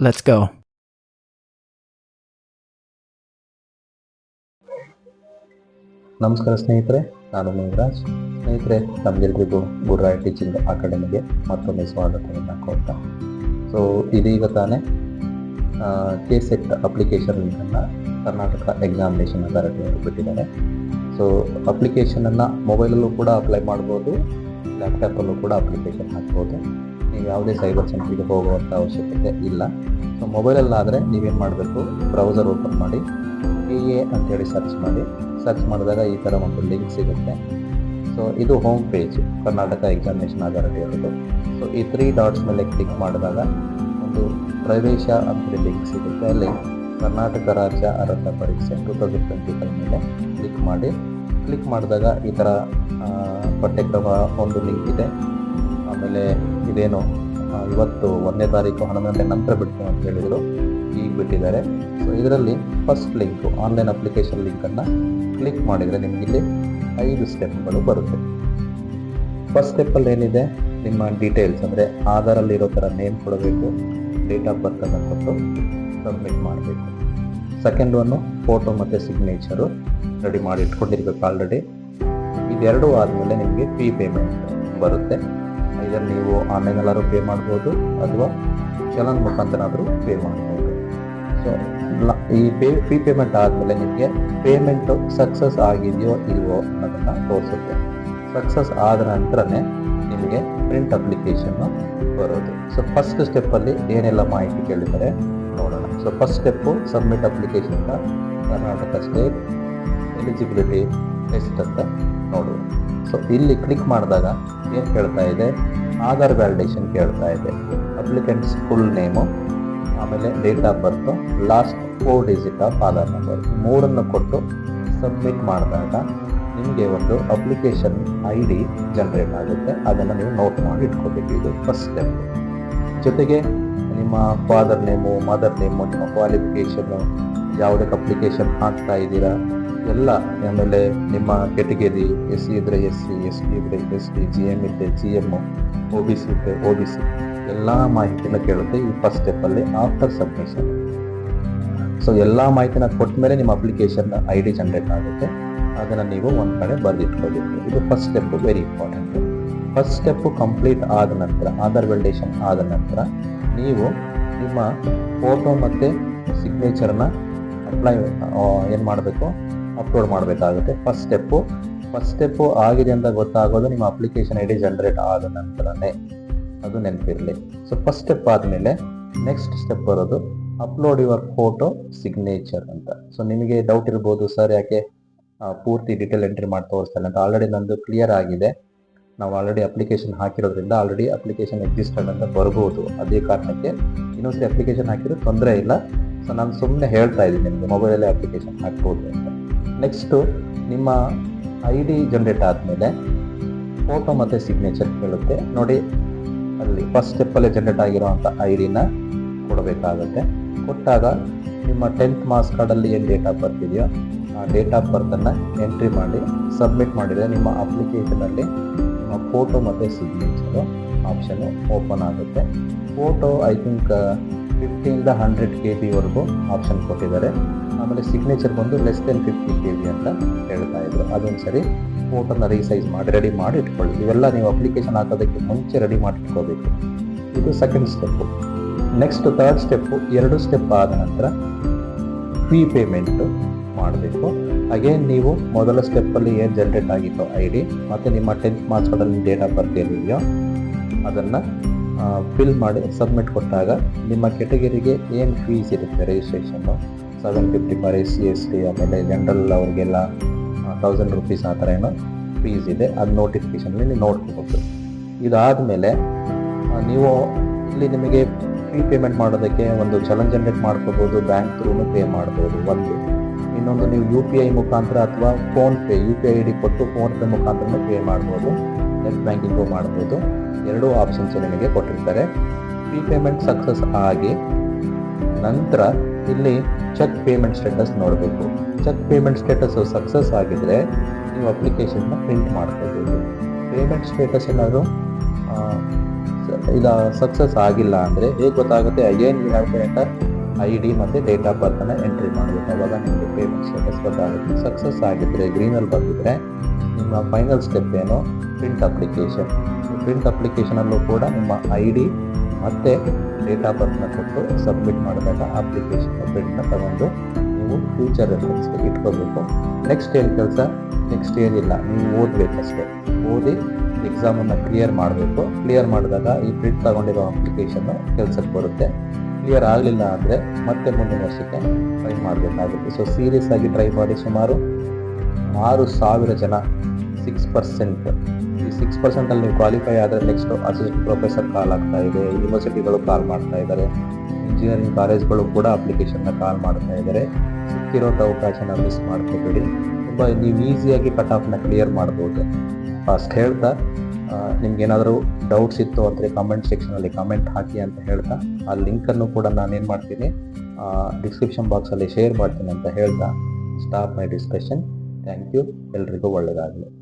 Let's go. ನಮಸ್ಕಾರ ಸ್ನೇಹಿತರೆ, ನಾನು ಮೇಘರಾಜ್ ಸ್ನೇಹಿತರೆ ನಮಗೆಲ್ರಿಗೂ ಗುರುರಾಯ್ ಟೀಚಿಂಗ್ ಅಕಾಡೆಮಿಗೆ ಮತ್ತೊಮ್ಮೆ ಸ್ವಾಗತವನ್ನು ಕೊಡ್ತಾ ಸೊ ಇದೀಗ ತಾನೇ ಕೆ ಸೆಟ್ ಅಪ್ಲಿಕೇಶನ್ ಲಿಂಕನ್ನು ಕರ್ನಾಟಕ ಎಕ್ಸಾಮಿನೇಷನ್ ಅಥಾರಿಟಿ ಅವರು ಬಿಟ್ಟಿದ್ದಾರೆ ಸೊ ಅಪ್ಲಿಕೇಶನನ್ನು ಮೊಬೈಲಲ್ಲೂ ಕೂಡ ಅಪ್ಲೈ ಮಾಡ್ಬೋದು ಲ್ಯಾಪ್ಟಾಪಲ್ಲೂ ಕೂಡ ಅಪ್ಲಿಕೇಶನ್ ಹಾಕ್ಬೋದು. ನೀವು ಯಾವುದೇ ಸೈಬರ್ ಸೆಂಟ್ರಿಗೆ ಹೋಗುವಂಥ ಅವಶ್ಯಕತೆ ಇಲ್ಲ. ಸೊ ಮೊಬೈಲಲ್ಲಾದರೆ ನೀವೇನು ಮಾಡಬೇಕು? ಬ್ರೌಸರ್ ಓಪನ್ ಮಾಡಿ ಪಿ ಎ ಅಂತೇಳಿ ಸರ್ಚ್ ಮಾಡಿ. ಸರ್ಚ್ ಮಾಡಿದಾಗ ಈ ಥರ ಒಂದು ಲಿಂಕ್ ಸಿಗುತ್ತೆ. ಸೊ ಇದು home page Karnataka examination authority ಅವರದು ಸೊ ಈ ತ್ರೀ ಡಾಟ್ಸ್ ಮೇಲೆ ಕ್ಲಿಕ್ ಮಾಡಿದಾಗ ಒಂದು ಪ್ರವೇಶ ಅಂತೇಳಿ ಲಿಂಕ್ ಸಿಗುತ್ತೆ. ಅಲ್ಲಿ ಕರ್ನಾಟಕ ರಾಜ್ಯ ಅರ್ಹತಾ ಪರೀಕ್ಷೆ ಟೂ ತೌಸಂಡ್ ಟ್ವೆಂಟಿ ಫೈವ್ ಮೇಲೆ ಕ್ಲಿಕ್ ಮಾಡಿ. ಕ್ಲಿಕ್ ಮಾಡಿದಾಗ ಈ ಥರ ಪಠ್ಯಕ್ರಮ ಒಂದು ಲಿಂಕ್ ಇದೆ. ಆಮೇಲೆ ಇದೇನು ಇವತ್ತು ಒಂದನೇ ತಾರೀಕು ಹನ್ನೊಂದನೇ ನಂತರ ಬಿಡ್ತೀನಿ ಅಂತ ಹೇಳಿದರು. ಈಗ ಬಿಟ್ಟಿದ್ದಾರೆ. ಸೊ ಇದರಲ್ಲಿ ಫಸ್ಟ್ ಲಿಂಕು ಆನ್ಲೈನ್ ಅಪ್ಲಿಕೇಶನ್ ಲಿಂಕನ್ನು ಕ್ಲಿಕ್ ಮಾಡಿದರೆ ನಿಮಗೆ ಇಲ್ಲಿ ಐದು ಸ್ಟೆಪ್ಗಳು ಬರುತ್ತೆ. ಫಸ್ಟ್ ಸ್ಟೆಪ್ಪಲ್ಲಿ ಏನಿದೆ? ನಿಮ್ಮ ಡೀಟೇಲ್ಸ್ ಅಂದರೆ ಆಧಾರಲ್ಲಿ ಇರೋ ಥರ ನೇಮ್ ಕೊಡಬೇಕು ಡೇಟ್ ಆಫ್ ಬರ್ತನ್ನು ಕೊಟ್ಟು ಸಬ್ಮಿಟ್ ಮಾಡಬೇಕು. ಸೆಕೆಂಡ್ ಒನ್ನು ಫೋಟೋ ಮತ್ತು ಸಿಗ್ನೇಚರು ರೆಡಿ ಮಾಡಿ ಇಟ್ಕೊಂಡಿರ್ಬೇಕು ಆಲ್ರೆಡಿ ಇದೆರಡೂ ಆದಮೇಲೆ ನಿಮಗೆ ಫೀ ಪೇಮೆಂಟ್ ಬರುತ್ತೆ. ಇದನ್ನು ನೀವು ಆನ್ಲೈನಲ್ಲಾದ್ರೂ ಪೇ ಮಾಡ್ಬೋದು ಅಥವಾ ಚಲನ್ ಮುಖಾಂತರಾದರೂ ಪೇ ಮಾಡ್ಬೋದು. ಸೊ ಈ ಪೇ ಫ್ರೀ ಪೇಮೆಂಟ್ ಆದಮೇಲೆ ನಿಮಗೆ ಪೇಮೆಂಟು ಸಕ್ಸಸ್ ಆಗಿದೆಯೋ ಇಲ್ವೋ ಅನ್ನೋದನ್ನು ತೋರಿಸುತ್ತೆ. ಸಕ್ಸಸ್ ಆದ ನಂತರನೇ ನಿಮಗೆ ಪ್ರಿಂಟ್ ಅಪ್ಲಿಕೇಶನ್ನು ಬರೋದು. ಸೊ ಫಸ್ಟ್ ಸ್ಟೆಪ್ಪಲ್ಲಿ ಏನೆಲ್ಲ ಮಾಹಿತಿ ಕೇಳಿದರೆ ನೋಡೋಣ. So first step submit application Karnataka state eligibility test ಅಂತ ನೋಡುವ ಸೊ ಇಲ್ಲಿ ಕ್ಲಿಕ್ ಮಾಡಿದಾಗ ಏನು ಕೇಳ್ತಾ ಇದೆ? ಆಧಾರ್ ವ್ಯಾಲಿಡೇಷನ್ ಕೇಳ್ತಾ ಇದೆ. ಅಪ್ಲಿಕೆಂಟ್ಸ್ ಫುಲ್ ನೇಮು ಆಮೇಲೆ date of birth last four digit of Aadhaar number ಮೂರನ್ನು ಕೊಟ್ಟು ಸಬ್ಮಿಟ್ ಮಾಡಿದಾಗ ನಿಮಗೆ ಒಂದು ಅಪ್ಲಿಕೇಶನ್ ಐ ಡಿ ಜನ್ರೇಟ್ ಆಗುತ್ತೆ. ಅದನ್ನು ನೀವು ನೋಟ್ ಮಾಡಿ ಇಟ್ಕೋಬೇಕು. ಇದು ಫಸ್ಟ್ ಸ್ಟೆಪ್ ಜೊತೆಗೆ ನಿಮ್ಮ ಫಾದರ್ ನೇಮು ಮದರ್ ನೇಮು ನಿಮ್ಮ ಕ್ವಾಲಿಫಿಕೇಷನ್ನು ಯಾವುದಕ್ಕೆ ಅಪ್ಲಿಕೇಶನ್ ಹಾಕ್ತಾ ಇದ್ದೀರಾ? ಎಲ್ಲ ಆಮೇಲೆ ನಿಮ್ಮ ಕೆಟಗರಿ ಎಸ್ ಸಿ ಇದ್ರೆ ಎಸ್ ಸಿ ಎಸ್ ಟಿ ಇದ್ರೆ ಎಸ್ ಟಿ ಜಿ ಎಂ ಇದ್ದರೆ G M O B C ಇದ್ದರೆ ಒ ಬಿ ಸಿ ಎಲ್ಲ ಮಾಹಿತಿನ ಕೇಳುತ್ತೆ ಈ ಫಸ್ಟ್ ಸ್ಟೆಪ್ಪಲ್ಲಿ ಆಫ್ಟರ್ ಸಬ್ಮಿಷನ್ ಸೊ ಎಲ್ಲ ಮಾಹಿತಿನ ಕೊಟ್ಟ ಮೇಲೆ ನಿಮ್ಮ ಅಪ್ಲಿಕೇಶನ್ ಐ ಡಿ ಜನ್ರೇಟ್ ಆಗುತ್ತೆ. ಅದನ್ನು ನೀವು ಒಂದು ಕಡೆ ಬರೆದಿಟ್ಕೋಬೇಕು ಇದು first step very important first step complete ಆದ ನಂತರ, ಆಧಾರ್ ವೆಲ್ಡೇಷನ್ ಆದ ನಂತರ, ನೀವು ನಿಮ್ಮ ಫೋಟೋ ಮತ್ತು ಸಿಗ್ನೇಚರ್ನ ಅಪ್ಲೈ ಏನು ಮಾಡಬೇಕು? ಅಪ್ಲೋಡ್ ಮಾಡಬೇಕಾಗುತ್ತೆ. ಫಸ್ಟ್ ಸ್ಟೆಪ್ಪು ಫಸ್ಟ್ ಸ್ಟೆಪ್ಪು ಆಗಿದೆ ಅಂತ ಗೊತ್ತಾಗೋದು ನಿಮ್ಮ ಅಪ್ಲಿಕೇಶನ್ ಐ ಡಿ ಜನ್ರೇಟ್ ಆದ ನಂತರನೇ ಅದು ನೆನಪಿರಲಿ. ಸೊ ಫಸ್ಟ್ ಸ್ಟೆಪ್ ಆದಮೇಲೆ ನೆಕ್ಸ್ಟ್ ಸ್ಟೆಪ್ ಬರೋದು ಅಪ್ಲೋಡ್ ಯುವರ್ ಫೋಟೋ ಸಿಗ್ನೇಚರ್ ಅಂತ. ಸೊ ನಿಮಗೆ ಡೌಟ್ ಇರ್ಬೋದು, ಸರ್, ಯಾಕೆ ಪೂರ್ತಿ ಡೀಟೇಲ್ ಎಂಟ್ರಿ ಮಾಡಿ ತೋರಿಸ್ತಾರೆ ಅಂತ. ಆಲ್ರೆಡಿ ನಂದು ಕ್ಲಿಯರ್ ಆಗಿದೆ. ನಾವು ಆಲ್ರೆಡಿ ಅಪ್ಲಿಕೇಶನ್ ಹಾಕಿರೋದ್ರಿಂದ ಆಲ್ರೆಡಿ ಅಪ್ಲಿಕೇಶನ್ ಎಕ್ಸಿಸ್ಟೆಡ್ ಅಂತ ಬರ್ಬೋದು. ಅದೇ ಕಾರಣಕ್ಕೆ ಇನ್ನೊಂದ್ಸರಿ ಅಪ್ಲಿಕೇಶನ್ ಹಾಕಿದ್ರೆ ತೊಂದರೆ ಇಲ್ಲ. ಸೊ ನಾನು ಸುಮ್ಮನೆ ಹೇಳ್ತಾ ಇದ್ದೀನಿ ನಿಮಗೆ ಮೊಬೈಲಲ್ಲೇ ಅಪ್ಲಿಕೇಶನ್ ಹಾಕ್ಬೋದು ಅಂತ. ನೆಕ್ಸ್ಟು ನಿಮ್ಮ ಐ ಡಿ ಜನ್ರೇಟ್ ಆದಮೇಲೆ ಫೋಟೋ ಮತ್ತು ಸಿಗ್ನೇಚರ್ ಕೇಳುತ್ತೆ. ನೋಡಿ, ಅಲ್ಲಿ ಫಸ್ಟ್ ಸ್ಟೆಪ್ಪಲ್ಲೇ ಜನ್ರೇಟ್ ಆಗಿರೋವಂಥ ಐ ಡಿನ ಕೊಡಬೇಕಾಗುತ್ತೆ. ಕೊಟ್ಟಾಗ ನಿಮ್ಮ ಟೆಂತ್ ಮಾರ್ಕ್ಸ್ ಕಾರ್ಡಲ್ಲಿ ಏನು ಡೇಟ್ ಆಫ್ ಬರ್ತ್ ಇದೆಯೋ ಆ ಡೇಟ್ ಆಫ್ ಬರ್ತನ್ನು ಎಂಟ್ರಿ ಮಾಡಿ ಸಬ್ಮಿಟ್ ಮಾಡಿದರೆ ನಿಮ್ಮ ಅಪ್ಲಿಕೇಶನಲ್ಲಿ ನಿಮ್ಮ ಫೋಟೋ ಮತ್ತು ಸಿಗ್ನೇಚರು ಆಪ್ಷನ್ನು ಓಪನ್ ಆಗುತ್ತೆ. ಫೋಟೋ ಐ ಥಿಂಕ್ ಫಿಫ್ಟಿಯಿಂದ ಹಂಡ್ರೆಡ್ ಕೆ ಬಿವರೆಗೂ ಆಪ್ಷನ್ ಕೊಟ್ಟಿದ್ದಾರೆ. ಆಮೇಲೆ ಸಿಗ್ನೇಚರ್ ಬಂದು less than fifty K B ಅಂತ ಹೇಳ್ತಾ ಇದ್ರು. ಅದೊಂದು ಸರಿ ಫೋಟೋನ ರೀಸೈಸ್ ಮಾಡಿ ರೆಡಿ ಮಾಡಿ ಇಟ್ಕೊಳ್ಳಿ. ಇವೆಲ್ಲ ನೀವು ಅಪ್ಲಿಕೇಶನ್ ಹಾಕೋದಕ್ಕೆ ಮುಂಚೆ ರೆಡಿ ಮಾಡಿ ಇಟ್ಕೋಬೇಕು. ಇದು second step next third step ಎರಡು ಸ್ಟೆಪ್ ಆದ ನಂತರ ಫೀ ಪೇಮೆಂಟು ಮಾಡಬೇಕು. ಅಗೇನ್ ನೀವು ಮೊದಲ ಸ್ಟೆಪ್ಪಲ್ಲಿ ಏನು ಜನ್ರೇಟ್ ಆಗಿತ್ತು ಐ ಡಿ ಮತ್ತು ನಿಮ್ಮ tenth marks date of birth ಏನಿದೆಯೋ ಅದನ್ನು ಫಿಲ್ ಮಾಡಿ ಸಬ್ಮಿಟ್ ಕೊಟ್ಟಾಗ ನಿಮ್ಮ ಕೆಟಗರಿಗೆ ಏನು ಫೀಸ್ ಇರುತ್ತೆ registration seven fifty for S C S T ಆಮೇಲೆ ಜನರಲ್ ಅವ್ರಿಗೆಲ್ಲ ತೌಸಂಡ್ ರುಪೀಸ್ ಆ ಥರ ಏನೋ ಫೀಸ್ ಇದೆ. ಅದು ನೋಟಿಫಿಕೇಷನಲ್ಲಿ ನೀವು ನೋಡ್ಕೋಬೇಕು ಇದಾದಮೇಲೆ ನೀವು ಇಲ್ಲಿ ನಿಮಗೆ ಫೀ ಪೇಮೆಂಟ್ ಮಾಡೋದಕ್ಕೆ ಒಂದು ಚಲನ್ ಜನರೇಟ್ ಮಾಡ್ಕೋಬೋದು ಬ್ಯಾಂಕ್ ಥ್ರೂನು ಪೇ ಮಾಡ್ಬೋದು ಒಂದು ಇನ್ನೊಂದು ನೀವು ಯು ಪಿ ಐ ಮುಖಾಂತರ ಅಥವಾ PhonePe U P I D ಕೊಟ್ಟು ಫೋನ್ಪೇ ಮುಖಾಂತರ ಪೇ ಮಾಡ್ಬೋದು. ನೆಟ್ ಬ್ಯಾಂಕಿಂಗು ಮಾಡ್ಬೋದು. ಎರಡೂ ಆಪ್ಷನ್ಸ್ ನಿಮಗೆ ಕೊಟ್ಟಿರ್ತಾರೆ. ಪ್ರೀ ಪೇಮೆಂಟ್ ಸಕ್ಸಸ್ ಆಗಿ ನಂತರ ಇಲ್ಲಿ ಚೆಕ್ ಪೇಮೆಂಟ್ ಸ್ಟೇಟಸ್ ನೋಡಬೇಕು. ಚೆಕ್ ಪೇಮೆಂಟ್ ಸ್ಟೇಟಸ್ ಸಕ್ಸಸ್ ಆಗಿದ್ರೆ ನೀವು ಅಪ್ಲಿಕೇಶನ್ನ ಪ್ರಿಂಟ್ ಮಾಡ್ಕೋಬೋದು. ಪೇಮೆಂಟ್ ಸ್ಟೇಟಸ್ ಏನಾದರೂ ಇಲ್ಲ ಸಕ್ಸಸ್ ಆಗಿಲ್ಲ ಅಂದರೆ ಹೇಗೆ ಗೊತ್ತಾಗುತ್ತೆ? ಅಗೇನ್ ಯು ಅಂತ ಐ ಡಿ ಮತ್ತು ಡೇಟ್ ಆಫ್ ಬರ್ತನ್ನು ಎಂಟ್ರಿ ಮಾಡಬೇಕು. ಅವಾಗ ನಿಮಗೆ ಪೇಮೆಂಟ್ ಸ್ಟೇಟಸ್ ಗೊತ್ತಾಗುತ್ತೆ. ಸಕ್ಸಸ್ ಆಗಿದ್ದರೆ ಗ್ರೀನಲ್ಲಿ ಬಂದಿದ್ದರೆ ನಿಮ್ಮ ಫೈನಲ್ ಸ್ಟೆಪ್ ಏನು? ಪ್ರಿಂಟ್ ಅಪ್ಲಿಕೇಶನ್ ಪ್ರಿಂಟ್ ಅಪ್ಲಿಕೇಶನಲ್ಲೂ ಕೂಡ ನಿಮ್ಮ ಐ ಡಿ ಮತ್ತು ಡೇಟ್ ಆಫ್ ಬರ್ತ್ನ ಕೊಟ್ಟು ಸಬ್ಮಿಟ್ ಮಾಡಿದಾಗ ಅಪ್ಲಿಕೇಶನ್ ಪ್ರಿಂಟ್ನ ತಗೊಂಡು ನೀವು ಫ್ಯೂಚರ್ ರೆಫರೆನ್ಸ್ಗೆ ಇಟ್ಕೋಬೇಕು. ನೆಕ್ಸ್ಟ್ ಏನು ಕೆಲಸ? ನೆಕ್ಸ್ಟ್ ಏನಿಲ್ಲ. ನೀವು ಓದಬೇಕಷ್ಟೇ. ಓದಿ ಎಕ್ಸಾಮನ್ನು ಕ್ಲಿಯರ್ ಮಾಡಬೇಕು. ಕ್ಲಿಯರ್ ಮಾಡಿದಾಗ ಈ ಪ್ರಿಂಟ್ ತಗೊಂಡಿರೋ ಅಪ್ಲಿಕೇಶನ್ನು ಕೆಲಸಕ್ಕೆ ಬರುತ್ತೆ. ಕ್ಲಿಯರ್ ಆಗಲಿಲ್ಲ ಅಂದರೆ ಮತ್ತೆ ಮುಂದಿನ ವರ್ಷಕ್ಕೆ ಟ್ರೈ ಮಾಡಬೇಕಾಗುತ್ತೆ. ಸೊ ಸೀರಿಯಸ್ ಆಗಿ ಟ್ರೈ ಮಾಡಿ ಸುಮಾರು ಆರು ಸಾವಿರ ಜನ ಸಿಕ್ಸ್ ಪರ್ಸೆಂಟ್ ಈ ಸಿಕ್ಸ್ ಪರ್ಸೆಂಟಲ್ಲಿ ನೀವು ಕ್ವಾಲಿಫೈ ಆದರೆ ನೆಕ್ಸ್ಟ್ ಅಸಿಸ್ಟೆಂಟ್ ಪ್ರೊಫೆಸರ್ ಕಾಲ್ ಆಗ್ತಾ ಇದೆ ಯೂನಿವರ್ಸಿಟಿಗಳು ಕಾಲ್ ಮಾಡ್ತಾ ಇದ್ದಾರೆ ಇಂಜಿನಿಯರಿಂಗ್ ಕಾಲೇಜ್ಗಳು ಕೂಡ ಅಪ್ಲಿಕೇಶನ್ನ ಕಾಲ್ ಮಾಡ್ತಾ ಇದ್ದಾರೆ. ಸಿಕ್ಕಿರೋಂಥ ಅವಕಾಶನ ಮಿಸ್ ಮಾಡ್ಕೋಬೇಡಿ. ತುಂಬ ನೀವು ಈಸಿಯಾಗಿ ಕಟ್ ಆಫ್ನ ಕ್ಲಿಯರ್ ಮಾಡ್ಬೋದು. ಫಸ್ಟ್ ಹೇಳ್ತಾ ನಿಮ್ಗೇನಾದರೂ ಡೌಟ್ಸ್ ಇತ್ತು ಅಂದರೆ ಕಮೆಂಟ್ ಸೆಕ್ಷನಲ್ಲಿ ಕಮೆಂಟ್ ಹಾಕಿ ಅಂತ ಹೇಳ್ತಾ, ಆ ಲಿಂಕನ್ನು ಕೂಡ ನಾನೇನು ಮಾಡ್ತೀನಿ ಡಿಸ್ಕ್ರಿಪ್ಷನ್ ಬಾಕ್ಸಲ್ಲಿ ಶೇರ್ ಮಾಡ್ತೀನಿ ಅಂತ ಹೇಳ್ತಾ stop my discussion thank you ಎಲ್ರಿಗೂ ಒಳ್ಳೆಯದಾಗಲಿ